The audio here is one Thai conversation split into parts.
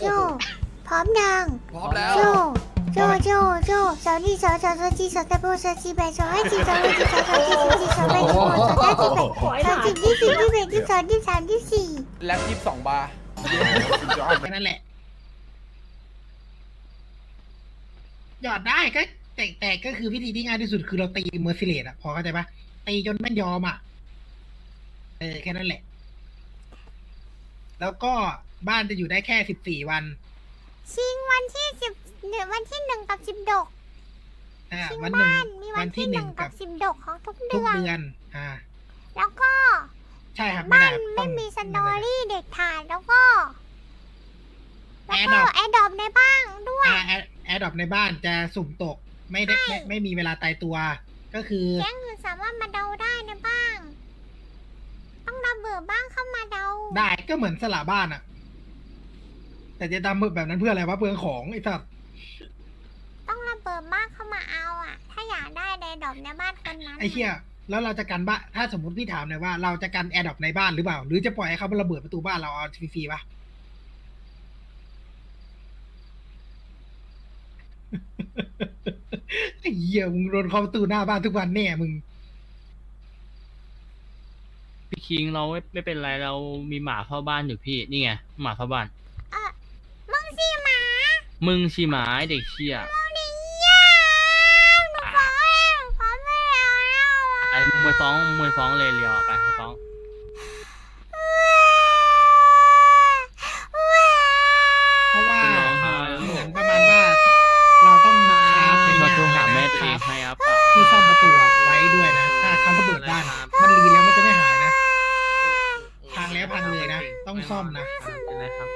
โจ พร้อมยังพร้อมแล้ว โจ โจ โจ โจสาวนี่สาวสาวสาวจีสาวตะโบสาวจีแบสาวไอจีสาวไอจีสาวสาวจีสาวจีสาวแบสาวสาวจีแบสาวจีที่สี่ที่แปดที่สองที่สามที่สี่แล็บยี่สิบสองบาร์แค่นั้นแหละ หยอดได้ก็แต่แต่ก็คือวิธีที่ง่ายที่สุดคือเราตีเมอร์ซิเลตอะพอเข้าใจปะตีจนแม่นยอมอะเออแค่นั้นแหละ แล้วก็ บ้านจะอยู่ได้แค่สิบสี่วัน ชิงวันที่สิบหนึ่งวันที่หนึ่งกับสิบดก อ่าชิงวันหนึ่ง บ้านมีวันที่หนึ่งกับกับสิบดกของทุกทุเดืกอน เดือน อ่า แล้วก็ใช่ครับไม่บ้าได้นต้ไม่องมีสตอรี่เด็กถ่ายแล้วก็ แล้วก็ Adopt แอดดอปในบ้างด้วยอ่าแอดดอปในบ้านจะสุ่มตกไม่ได้ไม่ไม่มีเวลาตายตัว ก็คือ แก๊งอื่นสามารถมาเดาได้ในบ้าง ต้องระเบิดบ้างเข้ามาเดา ได้ก็เหมือนสละบ้านอะ แต่จะทำแบบนั้นเพื่ออะไรวะเปลืองของไอ้สัสต้องระเบิดบ้างเข้ามาเอาอะ ถ้าอยากได้ในดอกในบ้านคนนั้นไอ้เหี้ยแล้วเราจะกันบ้านถ้าสมมติพี่ถามเลยว่าเราจะกันแอร์ดรอปในบ้านหรือเปล่า หรือจะปล่อยให้เขามาระเบิดประตูบ้านเราเอาฟรีๆปะไอ้เหี้ยมึงโดนเคาะประตูหน้าบ้านทุกวันแน่มึงพี่คิงเราไม่ไม่เป็นไรเรามีหมาเฝ้าบ้านอยู่พี่นี่ไงหมาเฝ้าบ้านเออมึง สิหมามึงชีหมาไอ้เด็กเชี่ยมึงนี่ยาหนูฟ้องแล้วฟ้องไม่เอาแล้วไอ้มึงไปฟ้องมึงไปฟ้องเลยเรียวอะไปไปฟ้อง เพราะว่า ร้องไห้ เหมือนประมาณว่า เราต้องคราฟ ให้ ไอ้ เขา เนี่ย โทรหาแม่ ค ตัวเอ ราง ฟ ให้อะเปล่า ที่ซ่อมประตูไว้ด้วยนะ ถ้าเขาระเบิดบ้านอะมันรีแล้วมันจะไม่หายนะ พังแล้วพังเลยนะ ต้องซ่อมนะ เป็นไรครับ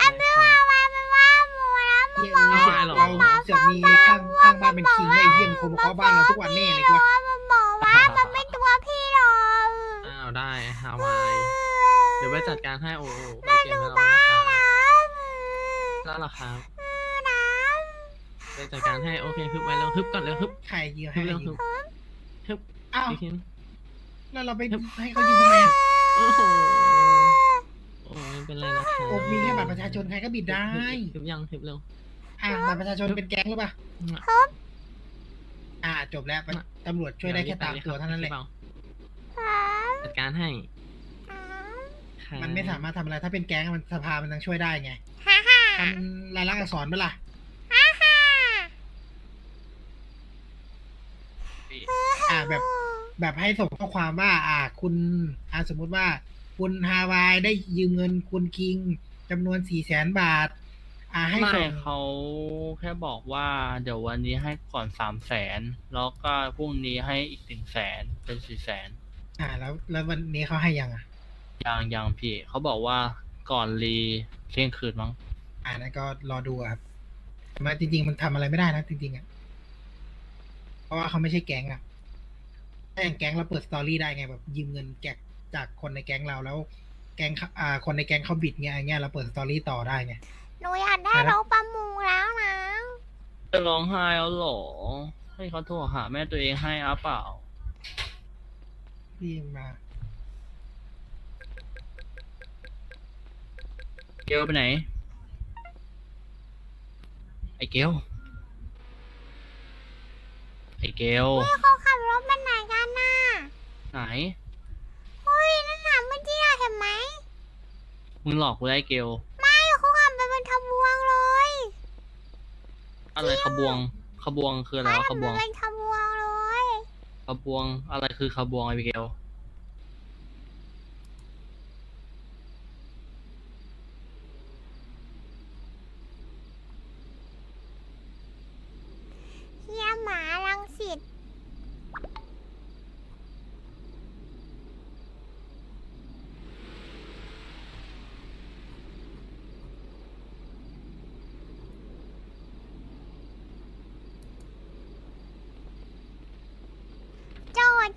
อันไม่ว่าว่าไม่ว่าหมูแล้ว เหี้ยเราเสือกเราเสือกมีข้างข้างบ้านเป็นคิงไอ้เหี้ยมันคงมาเคาะบ้านเราทุกวันแน่เลยกูว่า มันบอกว่ามันไม่ตัวพี่หรอก อ้าวได้ฮาวายเดี๋ยวไป จัดการให้โอ้โหไปเก็บให้เรานะครับแล้วเหรอครับไปจัดการให้โอเคฮึบไว้แล้วฮึบก่อนเร็วฮึบใครเยอะฮึให้บเร็วยิฮึงบฮึบอ้าวพี่คิงแล้วเราไปให้เขายิงทำไมอะโอ้โห โอ้ไม่เป็นไรนะครับผมมีแค่บัตรประชาชนใครก็บิดได้ฮึบยังฮึบเร็วอะบัตรประชาชนเป็นแก๊งหรือเปล่า อ่าจบแล้วตำรวจช่วยได้แค่ตามตัวเท่านั้นแหละใช่ปจัดการให้ ครับมันไม่สามารถทำอะไร ถ้าเป็นแก๊งมันสภามันต้องช่วยได้ไงฮ่าฮ่าทำลายลักษณ์อักษรเมื่อล่ะฮ่าฮ่าอ่าแบบ แบบให้ส่งข้อความว่า อ่า คุณอ่าสมมุติว่าคุณฮาวายได้ยืมเงินคุณคิงจำนวนสี่แสนบาท อ่าให้ไม่ส่ง เขาแค่บอกว่าเดี๋ยววันนี้ให้ก่อนสามแสนแล้วก็พรุ่งนี้ให้อีกหนึ่งแสนเป็นสี่แสน อ่า แล้วแล้ววันนี้เขาให้ยังอะ ยังยังพี่ เขาบอกว่าก่อนรีเที่ยงคืนมั้ง อ่านั้นก็รอดูอะครับแต่มาจริง ๆ มันทำอะไรไม่ได้นะจริงๆอะ เพราะว่าเขาไม่ใช่แก๊งอะถ้าอย่างแก๊งเราเปิดสตอรี่ได้ไงแบบ ยืมเงินแกะจากคนในแก๊งเราแล้วแก๊งเขาอ่า คนในแก๊งเขาบิดเงี้ยอย่างเงี้ยเราเปิดสตอรี่ต่อได้ไง หนูอยากได้รถประมูลแล้วนะ จะร้องไห้เอาเหรอ ให้เขาโทรหาแม่ตัวเองให้อาเปล่าที่มา เกลไปไหน ไอเกลไอเกลเขาขับรถไปไหนกันน่ะไหนเฮ้ยนั่นน่ะเมื่อกี้อะเห็นไหมมึงหลอกกูได้เกลไม่เขาขับไปเป็นขบวงเลยอะไรขบวงขบวงคืออะไรวะขขับบวงไปเป็นขบวงเลยขบวงอะไรคือขบวงไอเกล เฮียหมาลังสิต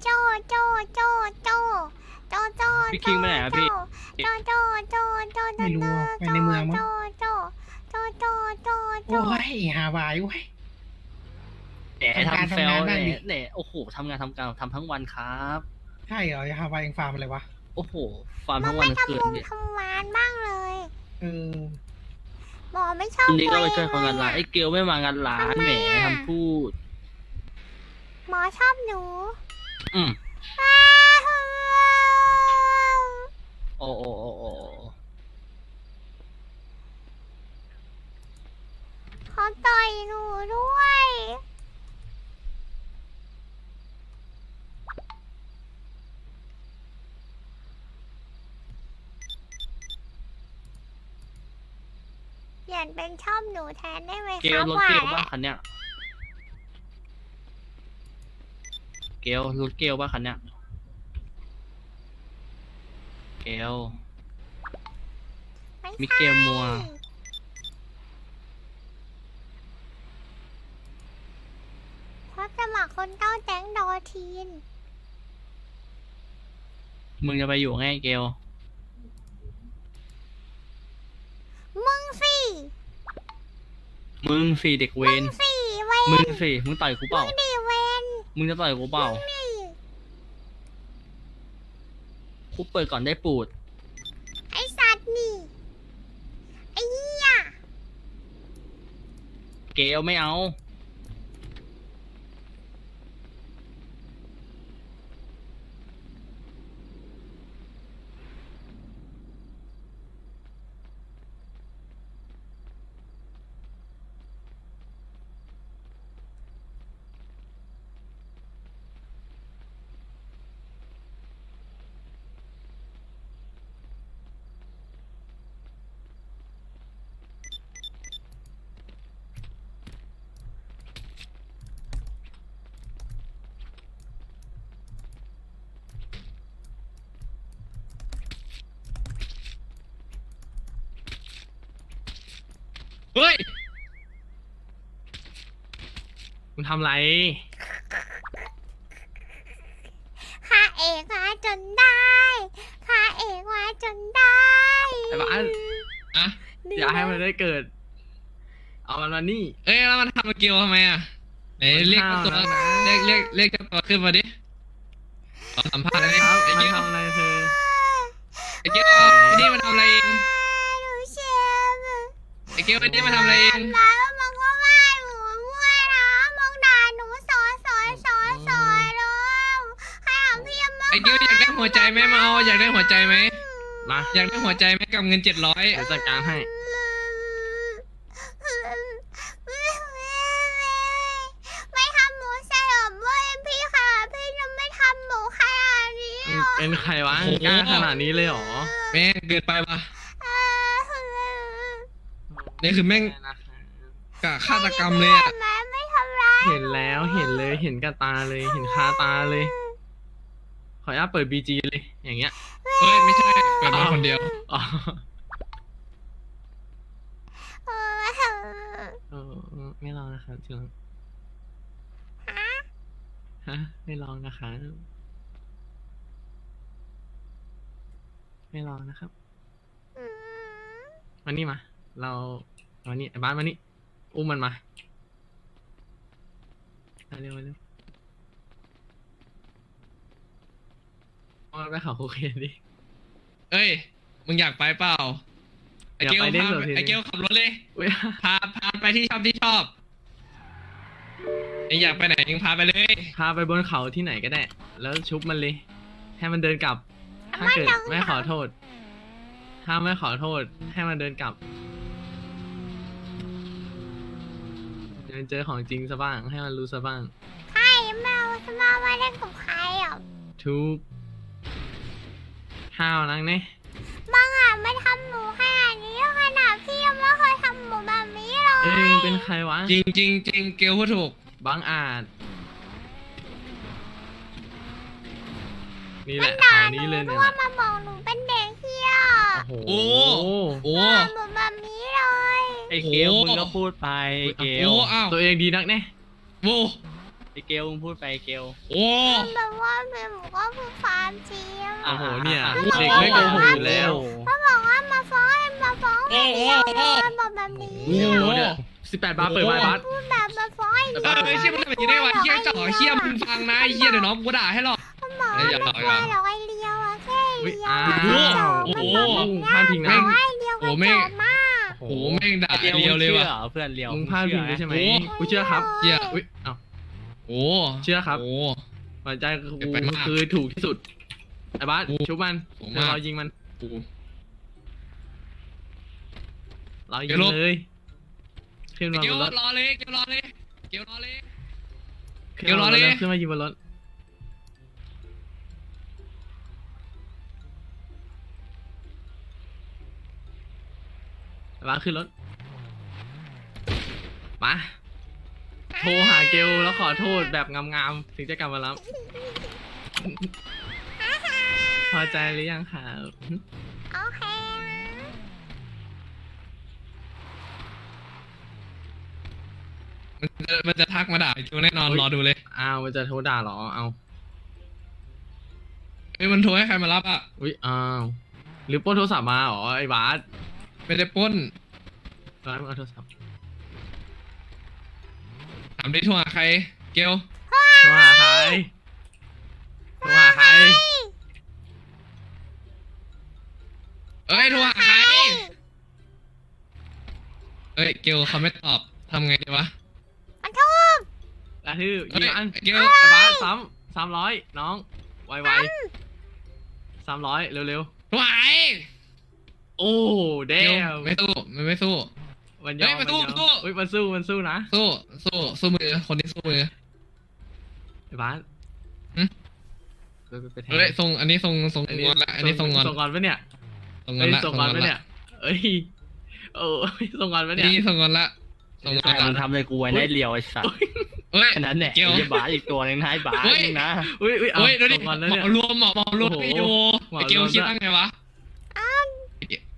โจโจโจโจโจโจโจพี่คิงไปไหนอะพี่ โจโจโจโจโจไม่รู้อะไปในเมืองมั้ง โจโจโจโจโจโอ้ยฮาวายโอ้ย แหน่ทำการทำเซลทำงานแหบ้างนดิแหน่โอ้โหทำงานทำการทำทั้งวันครับ ใช่เหรอฮาวายยังฟาร์มอะไรวะโอ้โหฟาร์มทั้งวันทั้งคืนทำบุญเนี่ยทำงานบ้างเลยเออหมอไม่ชอบวันนี้ก็ไปตัวช่วยเขางันร้านไอ้เกลไม่มางานร้านแหมทำพูดหมอชอบหนู อืมอ้าวโอ้โอ้โอ้โอ้เขาต่อยหนูด้วย เปลี่ยนเป็นชอบหนูแทนได้ไหมเกคลรับรถหวาเกลนป่ะคันเนี้ยเกลรถเกลป่ะคันเนี้ยเกลไม่มิใช่เกลมัวเพราะสมัครคนเต้าแจ้งดอทีน มึงจะไปอยู่ไงเกลมึงสิ มึงสี่เด็กเวมึนงสิเวมึนงสี่มึงต่อยกูเปล่ามึงดิเวน มึงจะต่อยกูเปล่านี่กูเปิดก่อนได้ปูด ไอสัตว์นี่ ไอ้เหี้ย เกลไม่เอา เฮ้ยมึงทำไรข้าเอกมาจนได้ข้าเอกมาจนได้ไอ้บ้านอะอย่าให้มันได้เกิด เอามันมานี่ เอ้ยแล้วมันทำมาเกียวทำไมอะไหนเรียกมันตัวห้าวนะ เรียกเรียกเรียกเจ้าตัวขึ้นมาดิขอสัมภาษณ์หน่อยดิครับไอ้มันเกียวทำอะไรเธอไอ้เกียวไอ้นี่มันทำอะไรเองหนูเชฟ ไอ้เกียวไอ้นี่มันทำอะไรเองแล้วมันก็ว่าหนูด้วยนะมองด่าหนูสอนสอนสอนสอนแล้วให้อะพี่มาไอ้เกียวอยากได้หัวใจไหมมาเอาอยากได้หัวใจไหมมาอยากได้หัวใจไหมกับเงินเจ็ดร้อยเดี๋ยวจัดการให้ไม่ทำหมูสลบเว้ยพี่ค่ะพี่จะไม่ทำหมูขนาดนี้หรอเป็นใครวะกล้าขนาดนี้เลยเหรอแม่งเกินไปปะ นี่คือแม่งกะฆาตกรรมเลยอะแม่ไม่ทำร้ายเห็นแล้วเห็นเลยเห็นกับตาเลยเห็นคาตาเลย ขออนุญาตเปิดบีจีเลย อย่างเงี้ยเฮ้ยไม่ใช่เกิดมาคนเดียวอ๋อเออเออเออไม่ลองนะครับที่รักฮะไม่ลองนะคะ ไม่ลองนะครับมานี่มา เรามานี่ไอ้บ้านมานี่อุ้มมันมามาเร็วมาเร็วเอามันไปเขาโคเคนดิเอ้ย มึงอยากไปเปล่า ไอ้เกียวอยากไปเล่นพาเหรอทีนี้ไอ้เกียวขับรถเลยอุ้ยพาพาไปที่ชอบที่ชอบไอ้อยากไปไหนยังพาไปเลย พาไปบนเขาที่ไหนก็ได้ แล้วชุบมันเลย ให้มันเดินกลับ ถ้าเกิดไม่ขอโทษ ถ้าไม่ขอโทษ ให้มันเดินกลับ เดี๋ยวเจอของจริงซะบ้าง ให้มันรู้ซะบ้างใครแมวจะมาว่าเล่นกับใครอะทุกห้าวนังเนี่ยบางอะไม่ทำหมูขนาดนี้ขนาดพี่ยังไม่เคยทำหมูแบบนี้เลยเอ้ยมึงเป็นใครวะ จริงจริงจริงเกลพูดถูกบังอาจ นี่แหมันละด่าของหนูนี้เลยด้เนี่วยยมาบอกหนูเป็นเด็กเฮียโอ้โหโอ้โอ้หมูแบบนี้เลย ไอ้เกลโอ้มึงก็พูดไปไอ้เกลโอ้อ้าวตัวเองดีนักเนี่ยโอ้ไอ้เกลมึงพูดไปไอ้เกลโอ้แบบว่าเป็นหมูก็คือความจริงโอ้โหเนี่ยอะเด็กไม่โกหกอยู่แล้วเขาบอกว่ามาฟ้องให้มาฟ้องให้เดียวเลยบอกแบบนี้โอ้โอ้เดี๋ยวสิบแปดบาทเปิดไม้บัสพูดแบบมาฟ้องให้เอเดียวอเชี่ยมันทำอย่างนี้ได้วะเชี่ยจ่อเชี่ยมึงฟังนะไอ้เชี่ยเดี๋ยวน้องกูด่าให้หรอกเขาบอกว่าไม่กลัวหรอกไอ้เลียวอะแค่อุ๊ยเลียวอ้าอะวมันโอ้บอกแบบพลาดพิงเนี้นะยบอกว่าไอ้เลียวโอ้แม่งมาก โอ้โหแม่งด่าเรียวเรียวเลยชื่อว่ะหรอเพื่อนเรียวมึงพลาดพิงเลยใช่ไหมโอ้กูเชื่อครับเชี่ยอุ้ยเอ้าโอ้เชื่อครับโอ้หัวใจกูเกินไปมากคือถูกที่สุดไอ้บาสโอ้ชุบมันผมเดี๋ยวมากเรายิงมันโอ้เรายิเดี๋งยวลบเลยขึ้นมาเกีบยวนรถรอเลยเกียวรอเลยเกียวรอเลยขึ้นเดี๋ยวรอมาบนเลยถขึ้นมายิงบนรถ ไอ้บาสขึ้นรถ มา โทรหาเกลแล้วขอโทษแบบงามๆถึงจะกลับมารับ พอใจหรือยังคะโอเคมันจะมันจะทักมาด่าเกียวแน่นอนรอดูเลยอ้าวมันจะโทรด่าเหรอ เอาเฮ้ยมันโทรให้ใครมารับอะ อุ้ยอ้าวหรือปล้นโทรศัพท์มาเหรอไอ้บาส ไม่ได้ปล้นร้านมึงเอาโทรศัพท์ถามดิโทรหาใคร เกียวโทรหาใครโทรหาใครเอ้ยโทรหาใครเอ้ยเกียวเขาไม่ตอบทำไงดีวะมันทุบกระทืบยิงอันเฮ้ยเกลไอ้บาสซ้ำสามร้อยน้อง ไวๆสามร้อยเร็วโทรหาไอ้ๆ โอ้เดเกียวมไม่สู้มันไม่สู้ มันยเฮ้อมยมันสู้ยอมันสู้อุ้ยมันสู้มันสู้นะสู้สู้สู้มือคนนี้สู้มือ ไอ้บาสหึ ไปไปไปแทงเฮ้ยส่งอันนี้ส่งส่งอันงนี้อนละอันนี้ส่งงอนส่งงอนปะเนี่ยส่งงอเอ้นยละส่งงอนปะเนี่ยเอ้ยโอ้ยส่งงอนปะเนี่ย นี่ส่งงอนละส่งงอใช่นมึงละทำเลยกูไว้ได้เรียวไอ้สัสเฮ้ย แค่นั้นแหละเกียวไอ้บาสอีกตัวหนึงนะไอ้บาสเฮ้ย นึงนะ อุ้ยอุ้ยเอาเฮ้ยดูดิส่งงอนหแล้วมเนี่ยอรวมหมอหมอรวมโอ้โหไม่ดูหมอไอเกียวรวม คิดด้วยตั้งไงวะ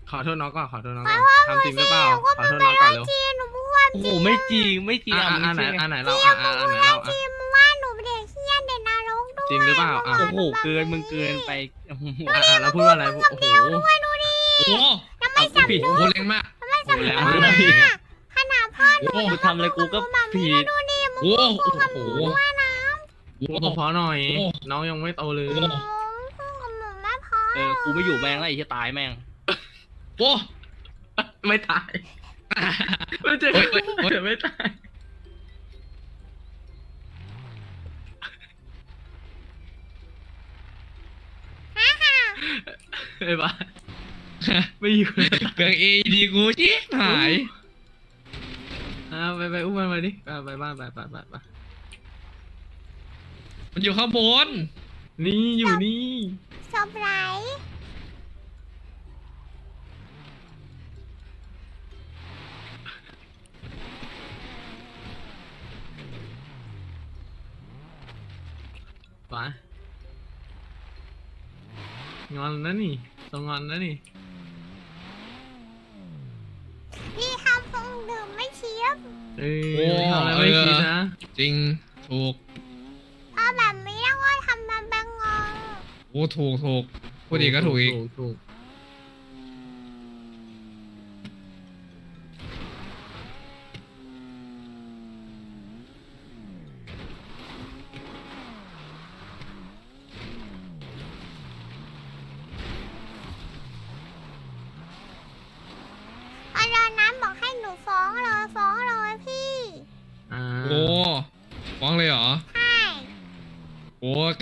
ขอโทษน้องก่อนขอโทษน้องก่อนทำจริงหรือเปล่าขอโทษน้องก่อนเร็วจีหนูพูดความโอ้จโหริงไม่จริงไม่จริงอะอะอะมึอะงไหนเชื่ออะไหนเราอะอะอะไหนเราอะจริงมึงว่าหนูเด็กเฮี้ยนเด็กนรกด้วยจริงหรือเปล่าอะโอ้โหเกินมึงเกินไปโอ้โหอะอะแล้วพูดว่าอะไรโอ้โหโอ้โหเอากูผิดโอ้โหแรงมากไม่สำแรนึงกมากเลเลยยอะขนาดพ่อหนูโอ้โหกูทำอะไรกูก็ผิดดูดิมึงโอ้โหโอ้โหว่านะโอ้พูดโหเพราะๆหน่อยโอ้น้องยังไม่โตเลยโอ้พูดกับหนูไม่พอเออกูไม่อยู่แม่งแล้วไอ้ที่ตายแม่ง โอ้ไม่ตายไม่เจ็บเฮ้ยเฮ้ยเฮ้ยไม่ตายไอ้บ้าไม่อยู่เลยเกิดเอดีกูชิบหายอะไปไปอุ้มมันมาดิไปไปบ้านไปไปไปไปมันอยู่ข้างบน นี่อยู่นี่ศพไห ลไปงอนนะนี่ต้องงอนนะนี่ พี่ทำฟองดื่มไม่เชียบเอ้ยไม่ทำอะไรไม่คิดนะ จริง ถูกถ้าแบบไม่ต้องก็ทำมันเป็นงง โอ้ ถูกถูกพูดอีกก็ถูกอีก ถูกถูก อาจารย์น้ำบอกให้หนูฟ้องเลยฟ้องเลยพี่ อ่า โอ้ฟ้องเลยเหรอ ใช่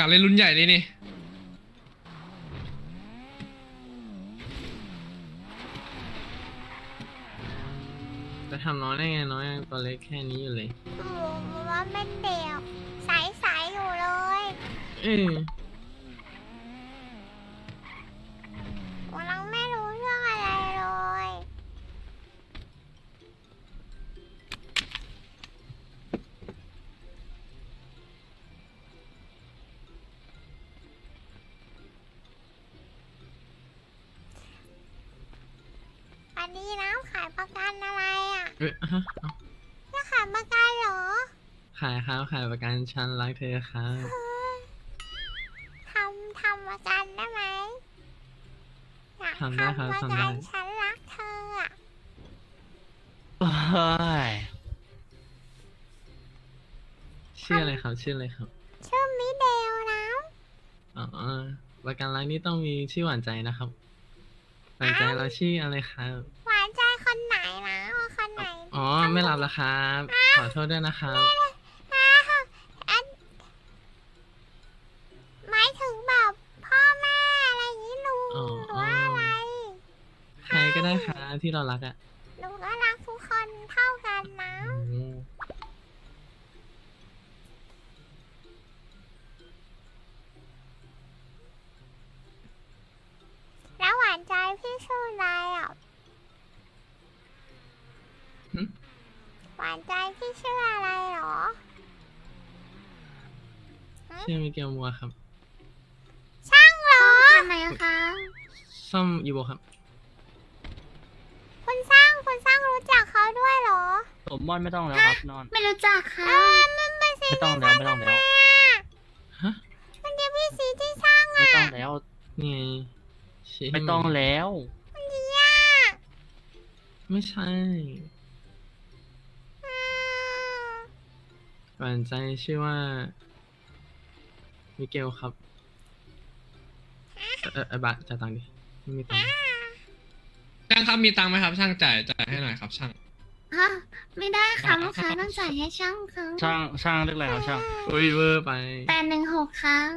โอ้การเล่นรุ่นใหญ่เลยนี่จะทำน้อยได้ไงน้อยยังตัวเล็กแค่นี้อยู่เลย หนูว่าเป็นเด็กใสๆอยู่เลยเอ้ย อันนี้น้ำขายประกันอะไรอะเอ้ยฮะเอ้าจะขายประกันเหรอขายครับขายประกันฉันรักเธอครับเฮ้ยทำทำประกันได้ไหมอยากทำได้ครับประทำกัได้นฉันรักเธออะเฮ้ยชื่ออะไรครับ ชื่ออะไรครับชื่อมิเดลนะอ๋อประกันรักนี่ต้องมีชื่อหวานใจนะครับ หวานใจเราชื่ออะไรครับ อ๋อ ไม่รับแล้วครับ ขอโทษด้วยนะครับอ้าวอันหมายถึงแบบพ่อแม่อะไรอย่างนี้ลุงอ๋อ หรือว่าอะไรใครก็ได้ครับที่เรารักอะหนูก็รักทุกคนเท่ากันนะอืมแล้วหวานใจพี่ชื่ออะไรอะ หวานใจพี่ชื่ออะไรหรอ ชื่อมิเกลมัวครับ ช่างเหรอทำไมคะ ซ่อมอีโวครับ คุณสร้างคุณสร้างรู้จักเขาด้วยเหรอสมมอนไม่ต้องแล้วครับนอน ไม่รู้จักค่ะมันเป็นสีไม่ต้องแล้วไม่ต้องแล้ว ฮะ มันเดียวพี่สีที่สร้างไม่ต้องแล้ว นี่ไงชื่ไม่ต้องแล้วมันดีอะไม่ใช่ อืม หวานใจชื่อว่า มิเกลครับเออเออเออบะจ่ายตังค์ดิ ไม่มีตังค์ช่างครับมีตังค์ไหมครับ ช่างจ่ายจ่ายให้หน่อยครับ ช่าง ฮะไม่ได้ค่ะลูกค้าต้องจ่ายให้ช่างครั้งช่างช่างเรียกอะไรครับช่างอุ้ยเวอร์ไป แปดหนึ่งหกครั้ง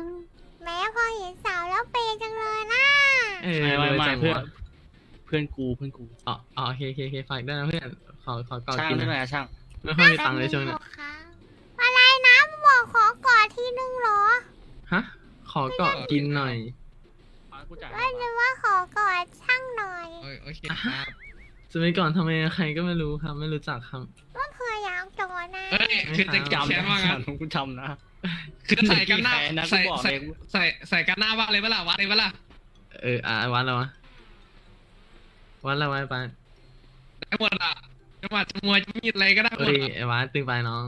แม้พอเห็นสาวแล้วเปย์จังเลยนะเออไม่ไม่เวอร์ไม่จังเพื่อนวะเพื่อนกูเพื่อนกูอ๋ออ๋อโอเคโอเคโอเคฝากด้วยนะเพื่อน ขอขอก่อนช่างกินเรียกอะไรนะอะช่าง ไม่ค่อยมีตังค์เลยช่วงนี้อะไรนะ บอกขอกอดทีนึงเหรอฮะ ขอเกาะกินหน่อยกูจ่ายว่าจะว่าขอกอดช่างหน่อยโอโอเคครับจะไปก่อนทำไมใครก็ไม่รู้ครับ ไม่รู้จักครับ ว่าเพื่ออยากกอดนะเอ้ยคือจะจำแค้นว่างั้นกูจำนะคือใส่กันหน้าแค้นนะกูใส่บอกใส่เลยใส่ใส่กันหน้าวัดเลยเปะล่าวัดเลยเปะล่าเอออะวัดแล้ววะวัดแล้วไว้ไปได้หมดอะจังหวะจะมวยจะมีดอะไรก็ได้หมเอ้ดยอะไอ้วัดตึงไปน้อง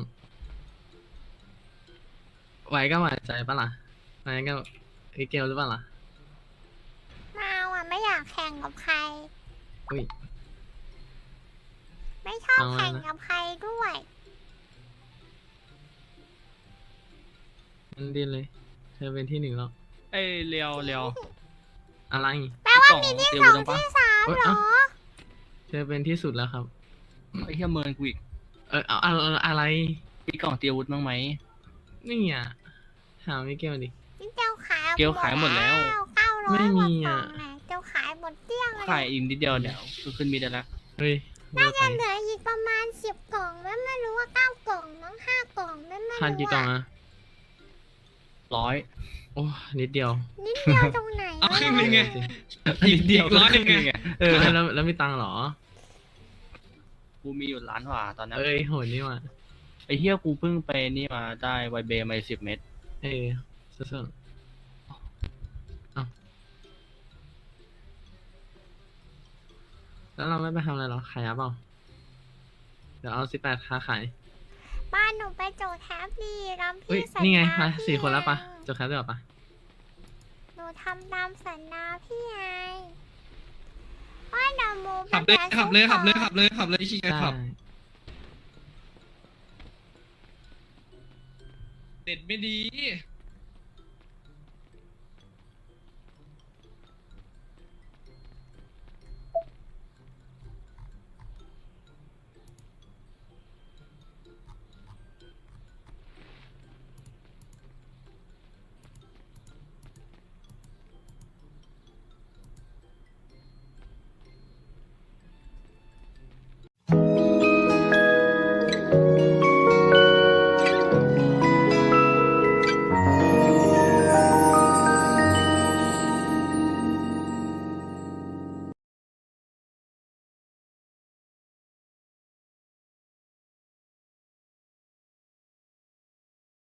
ไหวก็ไหวใจปะล่ะไหวก็ไอ้เกลหรือเปล่าล่ะมาอะไม่อยากแข่งกับใคร อุ้ย ไม่ชอบเอาไว้นะ แข่งกับใครด้วย มันดีเลย เธอเป็นที่หนึ่งแล้ว เอ้ยเรียวเรียวอะไร แปลว่าล่องมีที่เตรียสมองไว้ตรงปะที่สามเอ้ยเหรเอ้าอเธอเป็นที่สุดแล้วครับ ไอ้เหี้ยเมินกูอีกเออเอาเอาเอาอะไร มีกล่องเตรียมอาวุธบ้างไหม นี่อะ ถามมิเกลดิ นี่เจ้าขายเกลขายหมดแล้ว เก้าร้อยไม่กมีว่ากล่อะองนะเจ้าขายหมดเกลี้ยงเลยขายอีกนิดเดียวเดี๋ยวกูขึ้นมีได้แล้วเฮ้ยเวอร์ไปเหลืออีกประมาณสิบกล่องแม่ไม่รู้ว่าเก้ากล่องมั้งห้ากล่องแม่ไม่ขาดรู้กี่กล่องอะอะร้อย โอ้นิดเดียวนิดเดียวตรงไหนเอาวะครึ่งหนึงไงนิดเดียวร้อยหนึ่งไงเออแล้วแล้วแล้วมีตังค์เหรอ กูมีอยู่ล้านกว่าตอนนั้นเอ้ยโหดนี่ว่ะไอ้เหี้ยกูเพิ่งไปนี่มาได้ไวเบมาสิบเม็ด เอ้ยสุดๆเอาแล้วเราไม่ไปทำอะไรหรอ ขายยาเปล่าเดี๋ยวเอาสิบแปดค้าขาย บ้านหนูไปโจทย์แทบดีรำเฮ้ยพี่สัญนี่ไงญามาพี่สี่คนแล้วปะไงจบแคปด้วยเหรอปะหนูทำตามสัญญาพี่ไงว่าเดี๋ยวหมูขับเลยไปขับเลยซุปขับเลยก่อนขับเลยขับเลยขี้เกียจใช่ขับ เด็ดไม่ดี